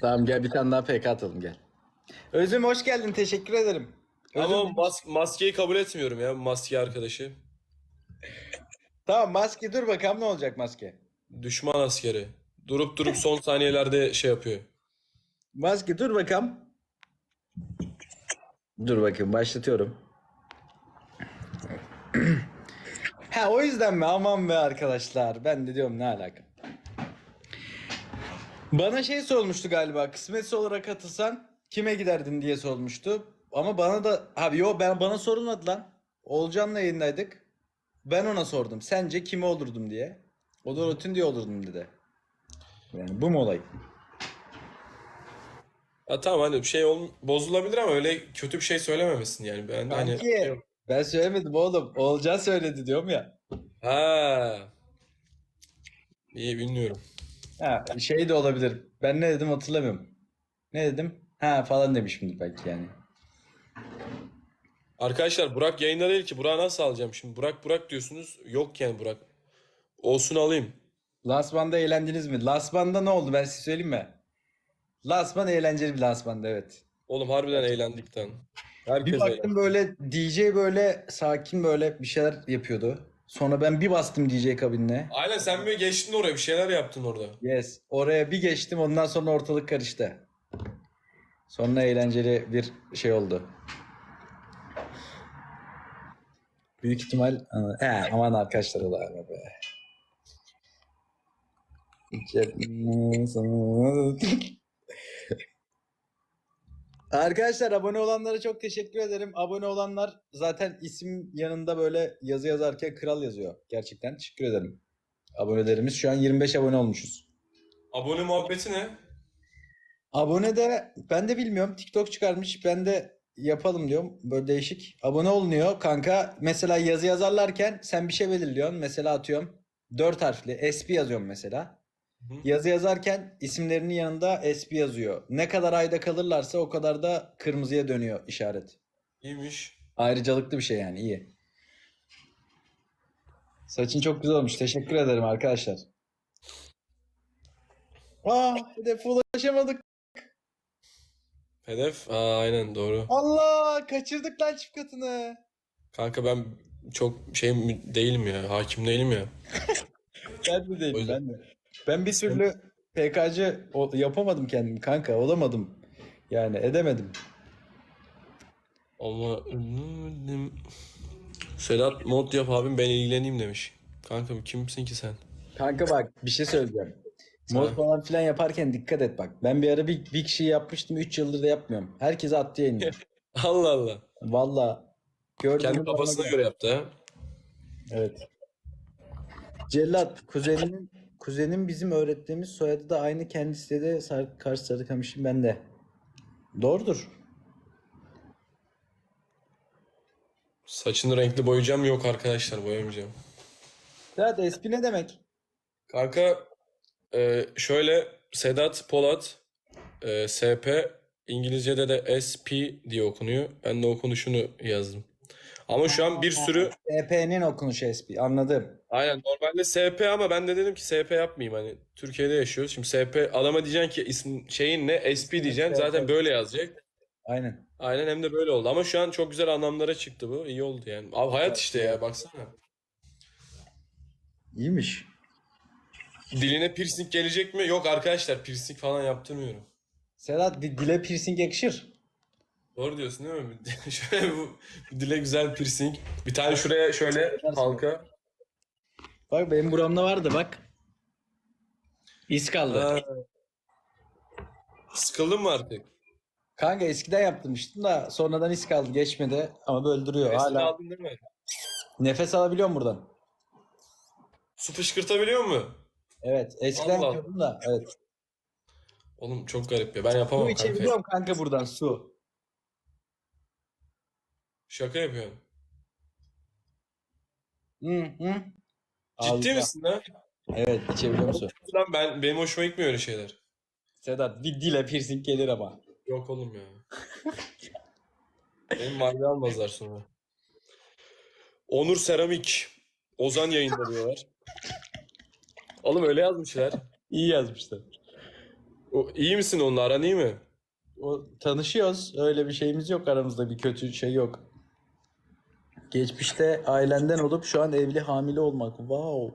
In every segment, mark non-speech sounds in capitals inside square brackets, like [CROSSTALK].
Tamam gel bir tane daha PK atalım gel. Özüm hoş geldin teşekkür ederim. Özüm, Ama mas- maskeyi kabul etmiyorum ya maske arkadaşı. Tamam maske dur bakalım ne olacak maske. Düşman askeri. Durup durup son saniyelerde şey yapıyor. Maske dur bakalım. Dur bakayım başlatıyorum. ha o yüzden mi? Aman be arkadaşlar. Ben de diyorum ne alaka. Bana şey sormuştu galiba. Kısmetse olarak katılsan kime giderdin diye sormuştu. Ama bana da abi yo ben bana sorulmadı lan. Olcan'la yayındaydık. Ben ona sordum. Sence kime olurdum diye. O da rutin diye olurdum dedi. Yani bu mu olay? Ya tamam hani bir şey ol- bozulabilir ama öyle kötü bir şey söylememesin yani. Ben hani Kanki, ben söylemedim oğlum. Olcan söyledi diyorum ya. ha. İyi bilmiyorum. Ha, şey de olabilir. Ben ne dedim hatırlamıyorum. Ne dedim? Ha falan demişimdir belki yani. Arkadaşlar Burak yayında değil ki. Burak'ı nasıl alacağım şimdi? Burak Burak diyorsunuz. Yok yani Burak. Olsun alayım. Lansmanda eğlendiniz mi? Lansmanda ne oldu ben size söyleyeyim mi? Lansman eğlenceli bir lansmanda evet. Oğlum harbiden eğlendikten. Herkes Bir eğlendi. baktım böyle DJ böyle sakin böyle bir şeyler yapıyordu. Sonra ben bir bastım DJ kabinine. Aynen sen bir geçtin oraya bir şeyler yaptın orada. Yes. Oraya bir geçtim ondan sonra ortalık karıştı. Sonra eğlenceli bir şey oldu. Büyük ihtimal he, aman arkadaşlar da be. Arkadaşlar abone olanlara çok teşekkür ederim. Abone olanlar zaten isim yanında böyle yazı yazarken kral yazıyor. Gerçekten teşekkür ederim. Abonelerimiz şu an 25 abone olmuşuz. Abone muhabbeti ne? Abone de ben de bilmiyorum. TikTok çıkarmış. Ben de yapalım diyorum. Böyle değişik. Abone olunuyor kanka. Mesela yazı yazarlarken sen bir şey belirliyorsun. Mesela atıyorum 4 harfli SP yazıyorum mesela. Yazı yazarken isimlerinin yanında SP yazıyor. Ne kadar ayda kalırlarsa o kadar da kırmızıya dönüyor işaret. İyiymiş. Ayrıcalıklı bir şey yani iyi. Saçın çok güzel olmuş. Teşekkür ederim arkadaşlar. Aa, hedefe ulaşamadık. Hedef? Aa, aynen doğru. Allah kaçırdık lan çift katını. Kanka ben çok şey mi- değilim ya. Hakim değilim ya. Ben de değilim ben de. Ben bir türlü PKC o- yapamadım kendim kanka olamadım. Yani edemedim. Ama Sedat mod yap abim ben ilgileneyim demiş. Kanka kimsin ki sen? Kanka bak bir şey söyleyeceğim. Mod falan filan yaparken dikkat et bak. Ben bir ara bir, bir kişiyi yapmıştım 3 yıldır da yapmıyorum. Herkese attı yayını. [LAUGHS] Allah Allah. Valla. Gördüm. Kendi kafasına göre yaptı ha. Evet. Cellat kuzenin kuzenin bizim öğrettiğimiz soyadı da aynı kendisi de Sar Kars Sarıkamış'ın ben de. Doğrudur. Saçını renkli boyayacağım yok arkadaşlar boyamayacağım. Cellat espri ne demek? Kanka e, şöyle Sedat Polat e, SP İngilizce'de de SP diye okunuyor. Ben de okunuşunu yazdım. Ama şu an bir sürü EP'nin okunuşu espri anladım. Aynen normalde SP ama ben de dedim ki SP yapmayayım hani Türkiye'de yaşıyoruz. Şimdi SP adama diyeceksin ki isim şeyin ne SP diyeceksin zaten böyle yazacak. Aynen. Aynen hem de böyle oldu ama şu an çok güzel anlamlara çıktı bu. İyi oldu yani. Abi hayat işte ya baksana. İyiymiş. Diline piercing gelecek mi? Yok arkadaşlar piercing falan yaptırmıyorum. Sedat di- dile piercing yakışır. Doğru diyorsun değil mi? [LAUGHS] Şöyle bu dile güzel piercing. Bir tane şuraya şöyle halka. Bak benim buramda vardı bak. İz kaldı. Ha. Sıkıldın mı artık? Kanka eskiden yaptırmıştım da sonradan iz kaldı geçmedi ama böyle duruyor. Hala aldın değil mi? nefes alabiliyorum buradan. Su fışkırtabiliyor mu? Evet eskiden Allah. yapıyordum da evet. Oğlum çok garip ya. Ben Su yapamam kanka. içebiliyorum kanka buradan su. Şaka yapıyorum. Hı hı. Ciddi misin lan? Evet içebiliyorum su. Lan ben benim hoşuma gitmiyor öyle şeyler. Sedat bir dile piercing gelir ama. Yok oğlum ya. benim mahalle almazlar sonra. Onur Seramik. Ozan yayında diyorlar. Oğlum öyle yazmışlar. İyi yazmışlar. O, iyi misin onunla aran iyi mi? O, tanışıyoruz. Öyle bir şeyimiz yok aramızda. Bir kötü şey yok. Geçmişte ailenden olup şu an evli hamile olmak. Wow.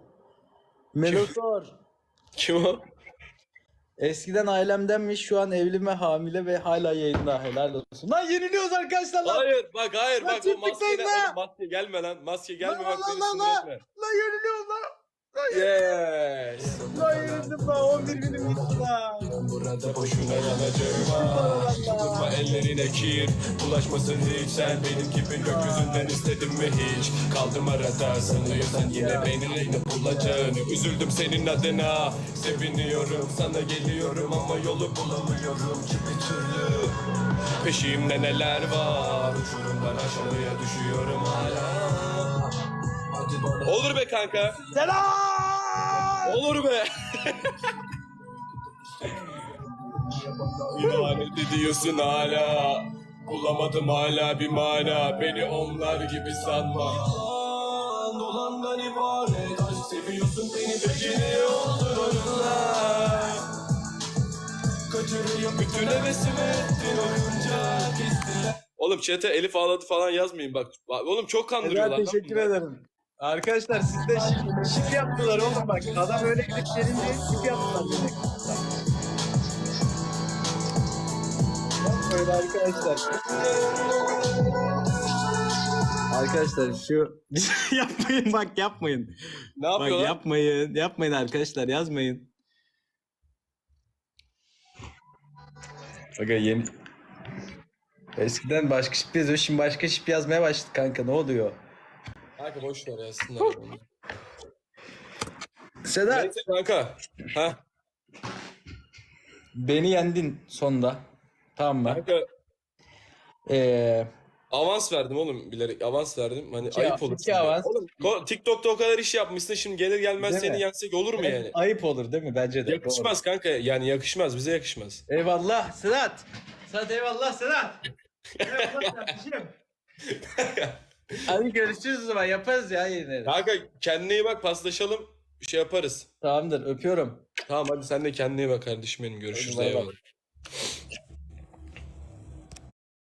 Melosor. Kim o? Eskiden ailemdenmiş şu an evli ve hamile ve hala yayında. Helal olsun. Lan yeniliyoruz arkadaşlar lan. Hayır bak hayır Lan bak o maske, lan. maske gelme lan maske gelme bak lan, beni sinir etme. Lan yeniliyoruz lan. Yes. Lan yenildim lan. 11 binim gitti lan. Burada boşuna yanacağım. Tutma ellerine kir. Bulaşmasın hiç. Sen benim gibi gökyüzünden istedim mi hiç? Kaldım arada sanıyorsan yine beni neyde bulacağını Üzüldüm senin adına. Seviniyorum sana geliyorum ama yolu bulamıyorum. Ki bir türlü? Peşimde neler var? Uçurumdan aşağıya düşüyorum hala. Olur be kanka. Selam. Olur be [LAUGHS] İhanet ediyorsun hala Bulamadım hala bir mana Beni onlar gibi sanma Yalan dolandan ibaret Aşk seviyorsun beni peki ne oldu onunla Kaçırıyor bütün hevesimi ettin oyuncak istiler Oğlum chat'e Elif ağladı falan yazmayın bak. Oğlum çok kandırıyorlar. Lan teşekkür ederim. Arkadaşlar siz de şif, şif yaptılar oğlum bak. Adam öyle gidip gelince şif yaptılar beni. Böyle arkadaşlar. Arkadaşlar şu [LAUGHS] yapmayın bak yapmayın. Ne Bak yapıyorlar? yapmayın. Yapmayın arkadaşlar yazmayın. Aga yeni Eskiden başka şip yazıyor şimdi başka şip yazmaya başladık kanka ne oluyor? Kanka boş ver yazsınlar. onu. Sedat Neyse kanka. Ha beni yendin sonda. Tamam mı? kanka Ee, avans verdim oğlum bilerek avans verdim. Hani İki- ayıp olur. iki şimdi. avans. Oğlum, ko- TikTok'ta o kadar iş yapmışsın şimdi gelir gelmez Değil seni mi? yensek olur mu yani? ayıp olur değil mi? Bence de. Yakışmaz kanka yani yakışmaz bize yakışmaz. Doğru. Eyvallah Sedat. Sedat eyvallah Sedat. eyvallah kardeşim. [LAUGHS] Hadi görüşürüz o zaman yaparız ya yine. Kanka kendine iyi bak paslaşalım bir şey yaparız. Tamamdır öpüyorum. Tamam hadi sen de kendine iyi bak kardeşim benim görüşürüz Hadi bay bay. eyvallah.